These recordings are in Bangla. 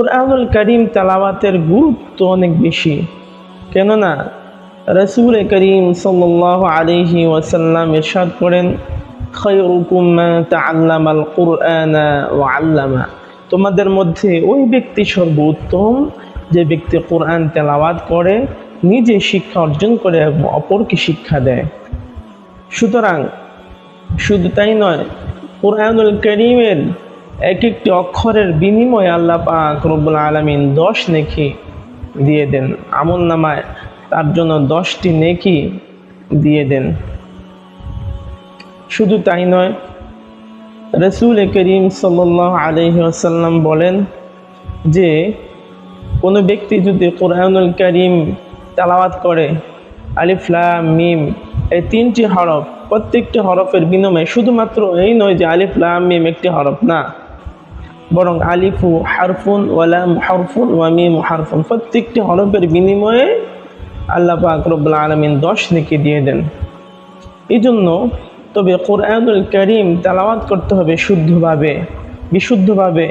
কোরআনুল করিম তালাওয়াতের গুরুত্ব অনেক বেশি। কেননা রসুল করিম সাল্লাহ আলহি ওয়াসাল্লাম ইরশাদ করেন আল্লামা। তোমাদের মধ্যে ওই ব্যক্তি সর্বোত্তম যে ব্যক্তি কোরআন তেলাওয়াত করে, নিজে শিক্ষা অর্জন করে এবং অপরকে শিক্ষা দেয়। সুতরাং শুধু তাই নয়, কোরআনুল করিমের এক একটি অক্ষরের বিনিময়ে আল্লাহ পাক রব্বুল আলমিন দশ নেকি দিয়ে দেন। আমল নামায় তার জন্য দশটি নেকি দিয়ে দেন। শুধু তাই নয়, রসুল করিম সাল্লাহ আলহি আসাল্লাম বলেন যে, কোনো ব্যক্তি যদি কোরআনুল করিম তালাওয়াত করে আলিফলাম মিম, এই তিনটি হরফ প্রত্যেকটি হরফের বিনিময়ে, শুধুমাত্র এই নয় যে আলিফলাম মিম একটি হরফ না বরং আলিফু হারফুন, ওয়ালাম হারফুন, ওয়া মিম হারফুন। প্রত্যেকটি হরফের বিনিময়ে আল্লাহ পাক রব্বুল আলমিন দশ নেকি দিয়ে দেন। এই জন্য তবে কোরআনুল করিম তেলাওয়াত করতে হবে শুদ্ধভাবে, বিশুদ্ধভাবে।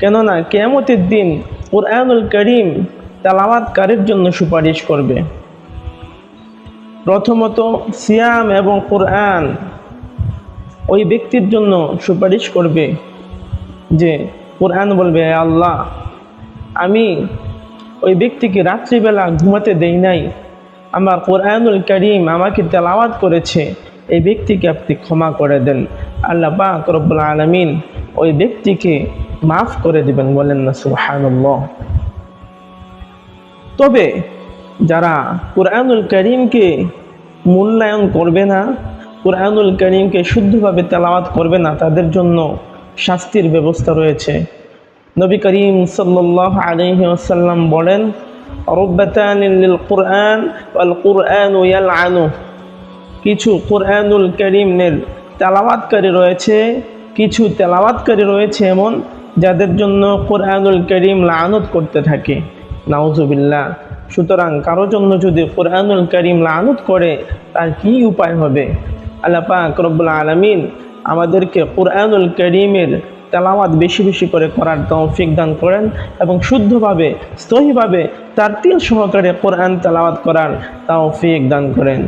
কেননা কেয়ামতের দিন কোরআনুল করিম তেলাওয়াতকারীর জন্য সুপারিশ করবে। প্রথমত সিয়াম এবং কোরআন ওই ব্যক্তির জন্য সুপারিশ করবে। যে কোরআন বলবে, "হে আল্লাহ, আমি ওই ব্যক্তিকে রাত্রিবেলা ঘুমাতে দেই নাই। আমার কোরআনুল করিম আমাকে তেলাওয়াত করেছে। এই ব্যক্তিকে আপনি ক্ষমা করে দেন। আল্লাহ পাক রব্বুল আলমিন ওই ব্যক্তিকে মাফ করে দিবেন বলেন না, সুবহানাল্লাহ। তবে যারা কোরআনুল করিমকে মূল্যায়ন করবে না, কোরআনুল করিমকে শুদ্ধভাবে তেলাওয়াত করবে না, তাদের জন্য শাস্তির ব্যবস্থা রয়েছে। নবী করিম সাল্লাহ আলহি আসাল্লাম বলেন রব্বাতানিল কোরআন কিছু কোরআনুল করিমের তেলাওয়াতকারী রয়েছে, কিছু তেলাওয়াতকারী রয়েছে এমন যাদের জন্য কোরআনুল করিম লানত করতে থাকে। নাউজুবিল্লাহ, সুতরাং কারও জন্য যদি কোরআনুল করিম লানত করে, তার কি উপায় হবে? আল্লাহ পাক রব্বুল আলমিন আমাদেরকে কোরআনুল করিমের তেলাওয়াত বেশি বেশি করে করার তৌফিক দান করেন এবং শুদ্ধভাবে, সহিভাবে তার তিল সহকারে কোরআন তেলাওয়াত করার তৌফিক দান করেন।